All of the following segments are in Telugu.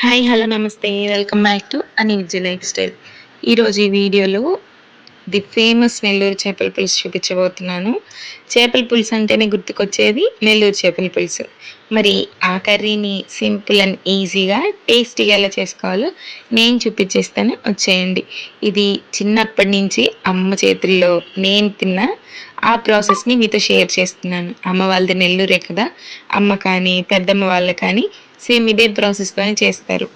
హాయ్ హలో నమస్తే. Welcome back to Anivigy lifestyle ఈరోజు ఈ వీడియోలో ది ఫేమస్ నెల్లూరు చేపల పులుసు చూపించబోతున్నాను. చేపల పులుసు అంటేనే గుర్తుకొచ్చేది నెల్లూరు చేపల పులుసు. మరి ఆ కర్రీని సింపుల్ అండ్ ఈజీగా టేస్టీగా ఎలా చేసుకోవాలో నేను చూపించేస్తాను. వచ్చేయండి. ఇది చిన్నప్పటి నుంచి అమ్మ చేతుల్లో నేను తిన్న ఆ ప్రాసెస్ని మీతో షేర్ చేస్తున్నాను. అమ్మ వాళ్ళది నెల్లూరే కదా. అమ్మ కానీ పెద్దమ్మ వాళ్ళు కానీ సేమ్ ఇదే ప్రాసెస్తోనే చేస్తారు.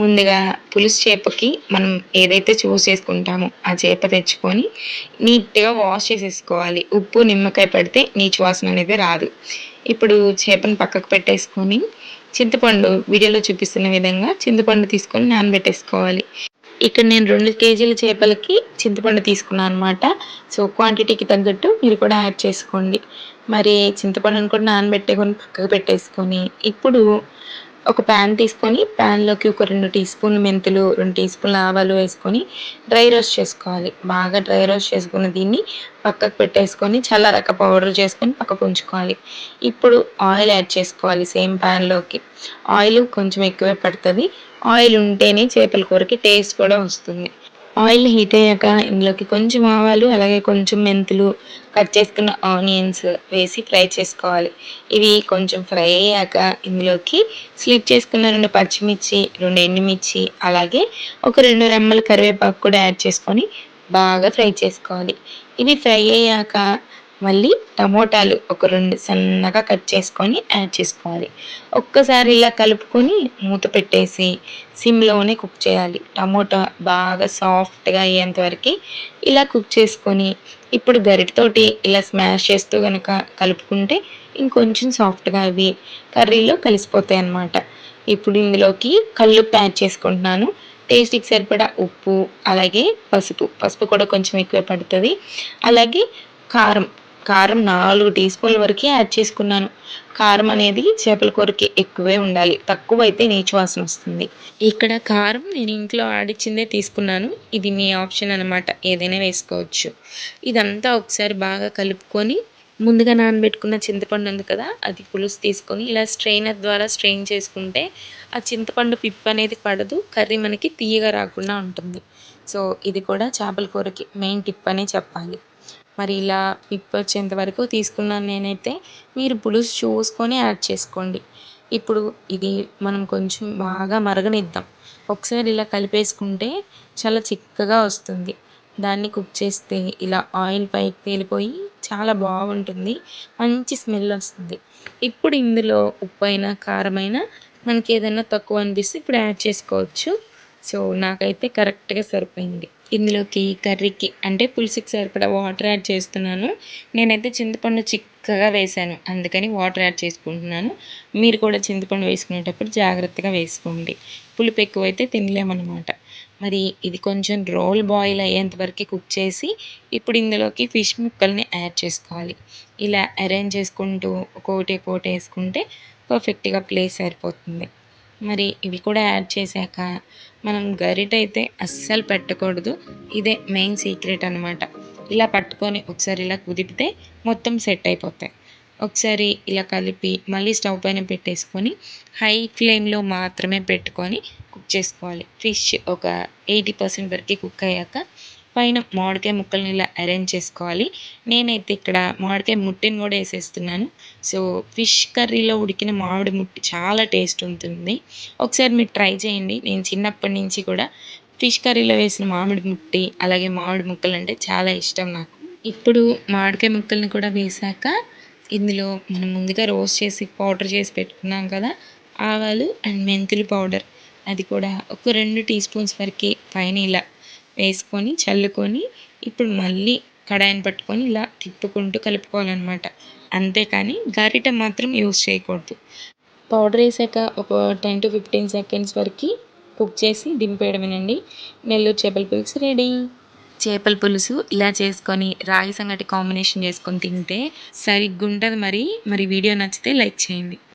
ముందుగా పులుసు చేపకి మనం ఏదైతే చూస్ చేసుకుంటామో ఆ చేప తెచ్చుకొని నీట్గా వాష్ చేసేసుకోవాలి. ఉప్పు నిమ్మకాయ పెడితే నీచు వాసన అనేది రాదు. ఇప్పుడు చేపను పక్కకు పెట్టేసుకొని చింతపండు వీడియోలో చూపిస్తున్న విధంగా చింతపండు తీసుకొని నానబెట్టేసుకోవాలి. ఇక్కడ నేను రెండు కేజీల చేపలకి చింతపండు తీసుకున్నాను అనమాట సో క్వాంటిటీకి తగ్గట్టు మీరు కూడా యాడ్ చేసుకోండి. మరి చింతపండును కూడా నానబెట్టేకొని పక్కకు పెట్టేసుకొని ఇప్పుడు ఒక ప్యాన్ తీసుకొని ప్యాన్లోకి ఒక రెండు టీ స్పూన్లు మెంతులు రెండు టీ స్పూన్లు ఆవాలు వేసుకొని డ్రై రోస్ట్ చేసుకోవాలి. బాగా డ్రై రోస్ట్ చేసుకున్న దీన్ని పక్కకు పెట్టేసుకొని చల్లారక పౌడర్ చేసుకొని పక్కకు ఉంచుకోవాలి. ఇప్పుడు ఆయిల్ యాడ్ చేసుకోవాలి సేమ్ ప్యాన్లోకి ఆయిల్ కొంచెం ఎక్కువే పడుతుంది. ఆయిల్ ఉంటేనే చేపల కూరకి టేస్ట్ కూడా వస్తుంది. ఆయిల్ హీట్ అయ్యాక ఇందులోకి కొంచెం ఆవాలు అలాగే కొంచెం మెంతులు కట్ చేసుకున్న ఆనియన్స్ వేసి ఫ్రై చేసుకోవాలి. ఇవి కొంచెం ఫ్రై అయ్యాక ఇందులోకి స్లిప్ చేసుకున్న రెండు పచ్చిమిర్చి రెండు ఎండుమిర్చి అలాగే ఒక రెండు రెమ్మల కరివేపాకు కూడా యాడ్ చేసుకొని బాగా ఫ్రై చేసుకోవాలి. ఇవి ఫ్రై అయ్యాక మళ్ళీ టమోటాలు ఒక రెండు సన్నగా కట్ చేసుకొని యాడ్ చేసుకోవాలి. ఒక్కసారి ఇలా కలుపుకొని మూత పెట్టేసి సిమ్లోనే కుక్ చేయాలి. టమోటా బాగా సాఫ్ట్గా అయ్యేంతవరకు ఇలా కుక్ చేసుకొని ఇప్పుడు గరిటతోటి ఇలా స్మాష్ చేస్తూ కనుక కలుపుకుంటే ఇంకొంచెం సాఫ్ట్గా అవి కర్రీలో కలిసిపోతాయి అన్నమాట. ఇప్పుడు ఇందులోకి కళ్ళు యాడ్ చేసుకుంటున్నాను. టేస్ట్కి సరిపడా ఉప్పు అలాగే పసుపు. పసుపు కూడా కొంచెం ఎక్కువ పడుతుంది. అలాగే కారం. కారం నాలుగు టీ స్పూన్ల వరకు యాడ్ చేసుకున్నాను. కారం అనేది చేపల కూరకి ఎక్కువే ఉండాలి. తక్కువ అయితే నీచు వాసన వస్తుంది. ఇక్కడ కారం నేను ఇంట్లో ఆడిచ్చిందే తీసుకున్నాను. ఇది మీ ఆప్షన్ అనమాట ఏదైనా వేసుకోవచ్చు. ఇదంతా ఒకసారి బాగా కలుపుకొని ముందుగా నానబెట్టుకున్న చింతపండు ఉంది కదా అది పులుసు తీసుకొని ఇలా స్ట్రెయినర్ ద్వారా స్ట్రెయిన్ చేసుకుంటే ఆ చింతపండు పిప్ అనేది పడదు కర్రీ మనకి తీయగా రాకుండా ఉంటుంది. సో ఇది కూడా చేపల కూరకి మెయిన్ టిప్ అనే చెప్పాలి. మరి ఇలా పిప్పు వచ్చేంత వరకు తీసుకున్నాను నేనైతే మీరు పులుసు చూసుకొని యాడ్ చేసుకోండి. ఇప్పుడు ఇది మనం కొంచెం బాగా మరగనిద్దాం. ఒకసారి ఇలా కలిపేసుకుంటే చాలా చిక్కగా వస్తుంది. దాన్ని కుక్ చేస్తే ఇలా ఆయిల్ పైకి తేలిపోయి చాలా బాగుంటుంది. మంచి స్మెల్ వస్తుంది. ఇప్పుడు ఇందులో ఉప్పు అయినా కారమైనా మనకి ఏదైనా తక్కువ అనిపిస్తే ఇప్పుడు యాడ్ చేసుకోవచ్చు. సో నాకైతే కరెక్ట్గా సరిపోయింది. ఇందులోకి కర్రీకి అంటే పులుసుకి సరిపడా వాటర్ యాడ్ చేస్తున్నాను. నేనైతే చింతపండు చిక్కగా వేసాను అందుకని వాటర్ యాడ్ చేసుకుంటున్నాను. మీరు కూడా చింతపండు వేసుకునేటప్పుడు జాగ్రత్తగా వేసుకోండి. పులుపు ఎక్కువైతే తినలేమన్నమాట. మరి ఇది కొంచెం రోల్ బాయిల్ అయ్యేంత వరకు కుక్ చేసి ఇప్పుడు ఇందులోకి ఫిష్ ముక్కల్ని యాడ్ చేసుకోవాలి. ఇలా అరేంజ్ చేసుకుంటూ ఒక్కోటి ఒక్కోటి వేసుకుంటే పర్ఫెక్ట్గా ప్లేస్ సరిపోతుంది. మరి ఇవి కూడా యాడ్ చేశాక మనం గరిట అయితే అస్సలు పెట్టకూడదు. ఇదే మెయిన్ సీక్రెట్ అనమాట ఇలా పట్టుకొని ఒకసారి ఇలా కుదిపితే మొత్తం సెట్ అయిపోతాయి. ఒకసారి ఇలా కలిపి మళ్ళీ స్టవ్ పైన పెట్టేసుకొని హై ఫ్లేమ్లో మాత్రమే పెట్టుకొని కుక్ చేసుకోవాలి. ఫిష్ ఒక ఎయిటీ పర్సెంట్ వరకు కుక్ అయ్యాక పైన మామిడికాయ ముక్కల్ని ఇలా అరేంజ్ చేసుకోవాలి. నేనైతే ఇక్కడ మామిడికాయ ముట్టిని కూడా వేసేస్తున్నాను. సో ఫిష్ కర్రీలో ఉడికిన మామిడి ముట్టి చాలా టేస్ట్ ఉంటుంది. ఒకసారి మీరు ట్రై చేయండి. నేను చిన్నప్పటి నుంచి కూడా ఫిష్ కర్రీలో వేసిన మామిడి ముట్టి అలాగే మామిడి ముక్కలు అంటే చాలా ఇష్టం నాకు. ఇప్పుడు మామిడికాయ ముక్కల్ని కూడా వేసాక ఇందులో మనం ముందుగా రోస్ట్ చేసి పౌడర్ చేసి పెట్టుకున్నాం కదా ఆవాలు అండ్ మెంతులు పౌడర్ అది కూడా ఒక రెండు టీ స్పూన్స్ వరకు పైన ఇలా వేసుకొని చల్లుకొని ఇప్పుడు మళ్ళీ కడాయిని పట్టుకొని ఇలా తిప్పుకుంటూ కలుపుకోవాలన్నమాట. అంతేకాని గరిట మాత్రం యూస్ చేయకూడదు. పౌడర్ వేసాక ఒక టెన్ టు ఫిఫ్టీన్ సెకండ్స్ వరకు కుక్ చేసి దింపేయడమేనండి. నెల్లూరు చేపల పులుసు రెడీ. చేపల పులుసు ఇలా చేసుకొని రాగి సంగటి కాంబినేషన్ చేసుకొని తింటే సరిగ్గా ఉంటుంది మరి. మరి వీడియో నచ్చితే లైక్ చేయండి.